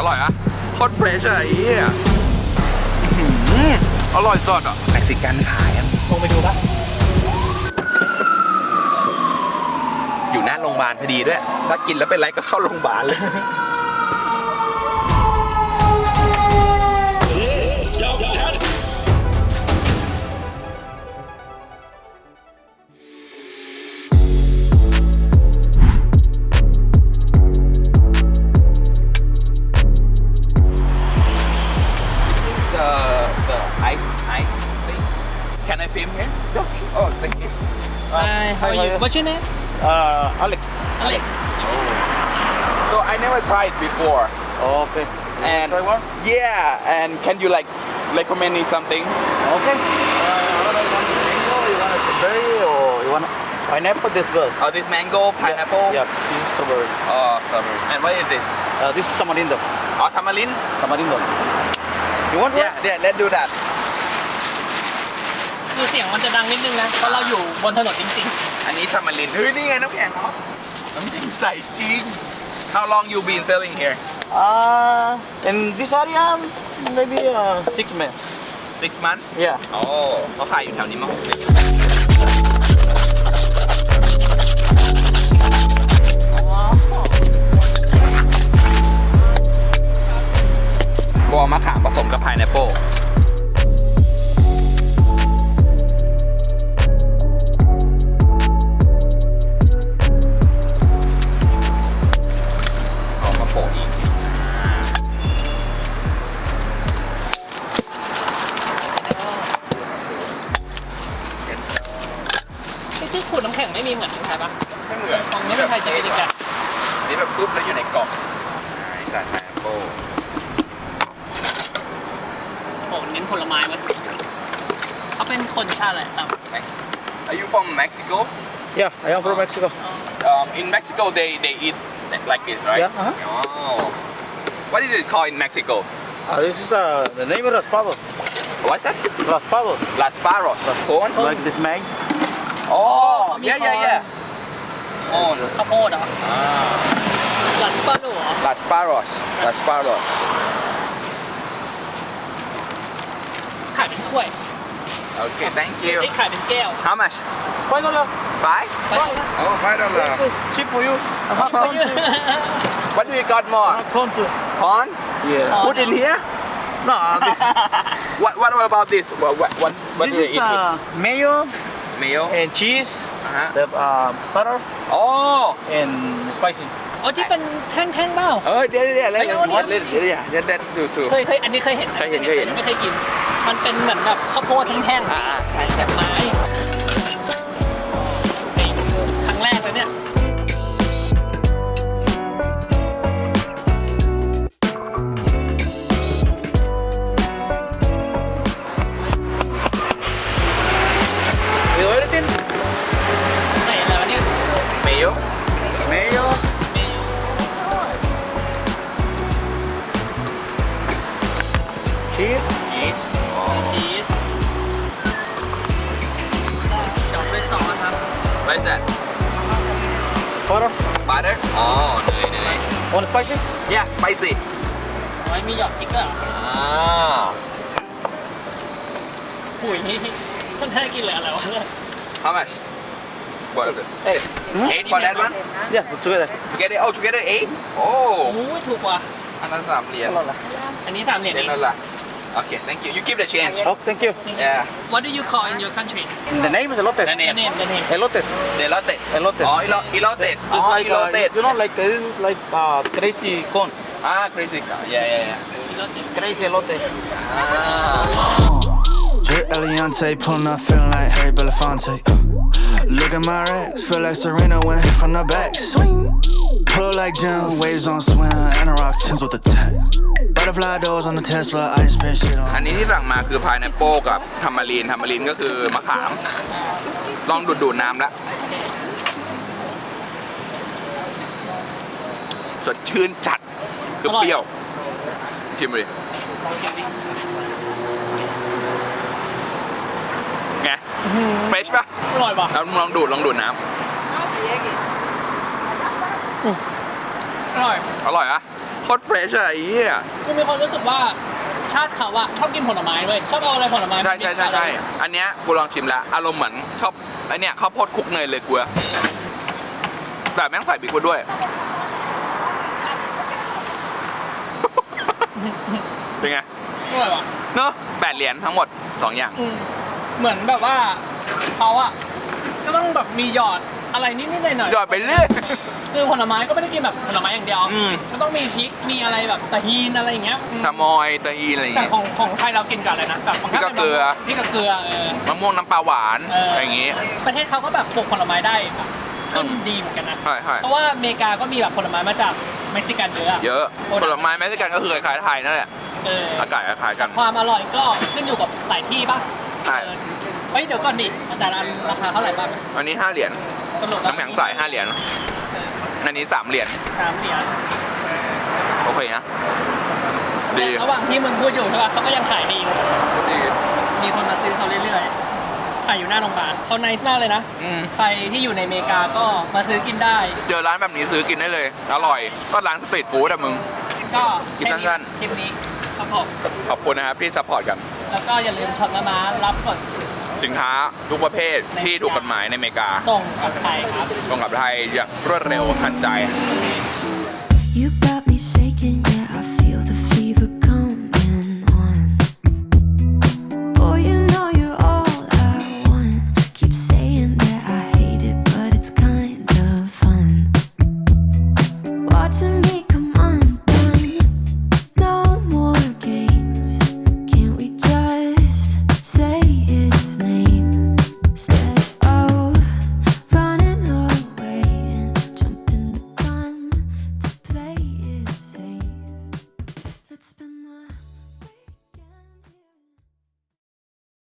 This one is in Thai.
อร่อยอะโคตรเฟรชอะไอ้เหี้ยอื้อหืออร่อยสดอะเม็กซิกันขายอะลงไปดูปะอยู่หน้าโรงพยาบาลพอดีด้วยถ้ากินแล้วเป็นไรก็เข้าโรงพยาบาลเลย how are you What's your name Uh, Alex. Alex So I never tried before. Okay. And Try one? yeah, and can you like recommend me something? Okay. Uh, what do you want mango? You want a berry or you want pineapple? This good. Oh, this mango, pineapple. Yeah, this is strawberry. Oh, strawberry. And what is this? Uh, this is tamarindo. Oh, tamarind. Tamarindo. You want one? Yeah, yeah. Let's do that. คือเสียงมันจะดังนิดนึงนะ เพราะเราอยู่บนถนนจริงอันนี้ tamarind เฮ้ยนี่ไงน้ำแข็งเขาน้ำแข็งใสจริง How long you been selling here? Uh, in this area, maybe uh, six months. Six months. Yeah. โอ้เขาขายอยู่แถวนี้มั้งวอลมะขามผสมกับพายแอปเปิล น้ำแข็งไม่มีเหมือนที่ไทยปะไม่เหมือนของนี้เป็นไทยจะเป็นอีกแบบอันนี้แบบปุ๊บแล้วอยู่ในกล่องใส่พายแอปเปิลโอ้เน้นผลไม้ไว้ยเขาเป็นคนชาติอะไรครับ Are you from Mexico? Yeah, I am from Mexico. Um, in Mexico, they, they eat like this, right? Yeah, uh-huh. Oh. What is it called in Mexico? Uh, this is uh, the name is raspados. What's that? Raspados. Las Barros. Corn? Like this maize. Oh, mi yeah, yeah, corn. yeah. Corn. ข้าวโพดเหรอ Ah. ลัสปาโลเหรอ Las Barros. Las Barros. ขายเป็นถ้วย Okay, thank you. ไอ้ยขายเป็นแก้ว How much? Five dollar. Five? ไปสิ Oh, five dollar. This is cheap for you. I have corn too. What do you got I more? have corn too. Corn? Yeah. Put in here? No, this, What, what about this? What, what, what, what do this you is eat with? uh, mayo Mayo? and cheese, Uh-huh. the uh, butter Oh! and spicy. อ๋อที่เป็นแท่งๆเปล่า เออเดี๋ยวเดี๋ยวเดี๋ยวเอ้ยเอาดิเดี๋ยวเดี๋ยวเดี๋ยวเดี๋ยวเดี๋ยวดูถูก เคยเคยอันนี้เคยเห็นนะเคยเห็นเคยเห็น ไม่เคยกิน มันเป็นเหมือนแบบข้าวโพดแท่งๆอ่าใช่ แบบไม้ Cheese. Cheese? ชีสดอกด้วยซอสครับ What is that? Butter. Butter? อ๋อเนยเนย Want spicy? Yeah, spicy. ไว้มีหยอดพริกด้วยเหรออ่าหุยนี่คนแท้กินเลยอะไรวะ How much? For the Eight. eight for that one? Yeah, together. Together? Oh, together eight? โอ้ Oh. ยถูกกว่าอันนั้นสามเหรียญอันนี้สามเหรียญเหรียญเองนั่นละ Okay, thank you. You keep the change. Oh, thank you. Yeah. What do you call in your country The name is elotes. The name. the name the name Elotes. Elotes. Elotes. Oh, elo- elotes. It's Oh, like, uh, you know, like uh, this is like uh, crazy corn. Ah, crazy. Yeah, yeah, yeah. Crazy elote. Ah. Drip Eliante, pulling up, feeling like Harry Belafonte. Look at my racks, feel like Serena went from the back. Swing. Pull like Jim, waves on swim, and a rock Tims with the tech. Butterfly doors on the Tesla, I spent shit on. อันนี้ที่สั่งมาคือพายแอปเปิลกับทามารีนทามารีนก็คือมะขาม ลองดูดดูดน้ำละ สดชื่นจัด คือเปรี้ยวชิมเลยไง เฟรชปะอร่อยป่ะแล้วลองดูดลองดูดน้อร่อยำอร่อยอะตรเฟรชอะไอ้เหี้ยคือมีคนรู้สึกว่าชาติเขาอะชอบกินผลไม้เว้ยชอบเอาอะไรผลไม้ใช่มาใช่ใช่ใช่อันเนี้ยกูลองชิมแล้วอารมณ์เหมือนข้าวไอเนี้ยข้าวโพดคลุกเนยเลยกูอะแต่แม่งใส่พริกมาด้วย เป็นไง อร่อยว่ะเนอะแปดเหรียญทั้งหมดสองอย่าง อืม เหมือนแบบว่าเขาอะก็ต้องแบบมีหยอดอะไรนิดๆหน่อยๆ หยอดไปเรื่อย คือผลไม้ก็ไม่ได้กินแบบผลไม้อย่างเดียวอืมก็ต้องมีพริก มีอะไรแบบตะฮีนอะไรอย่างเงี้ยอืมชามอยตะอีอะไรอย่างแต่เงี้ย ของของไทยเรากินกับอะไรนะแบบของพริกกับเกลือ พริกกับเกลือเออ มะม่วงน้ำปลาหวานเอออ อะไรอย่างงี้ ประเทศเขาก็แบบปลูกผลไม้ได้แบบขึ้นอืม ดีเหมือนกันนะ ใช่ใช่เพราะว่าอเมริกาก็มีแบบผลไม้มาจากเม็กซิกันเยอะอะเยอะโอ้ผลไม้แมกซิกันก็คือคล้ายๆไทยนั่นแหละเอออากาศคล้ายๆกัน ความอร่อยก็ขึ้นอยู่กับหลายที่ป่ะใช่เออเฮ้ยเดี๋ยวก่อนดิแต่ละอันราคาเท่าไหร่บ้างอันนี้5เหรียญสรุปแล้วน้ำแข็งใส5เหรียญอันนี้3เหรียญสามเหรียญโอเคนะดีระหว่างที่มึงพูดอยู่ใช่ป่ะเขาก็ยังขายดีดีมีคนมาซื้อเขาเรื่อยๆขายอยู่หน้าโรงพยาบาลเขา nice มากเลยนะอืม ใครที่อยู่ในอเมริกาก็มาซื้อกินได้ เจอร้านแบบนี้ซื้อกินได้เลย อร่อย ก็ร้านสตรีทฟู้ดอะมึง ก็กินแค่สั้นคลิปนี้ครับผม ขอบคุณนะครับที่ซัพพอร์ตกัน แล้วก็อย่าลืมช็อปมาม้ารับกดสินค้าทุกประเภทที่ถูกกฎหมายในอเมริกาส่งกลับไทยครับตรงกับไทยอย่างรวดเร็วทันใจ You got me shaking, yeah, I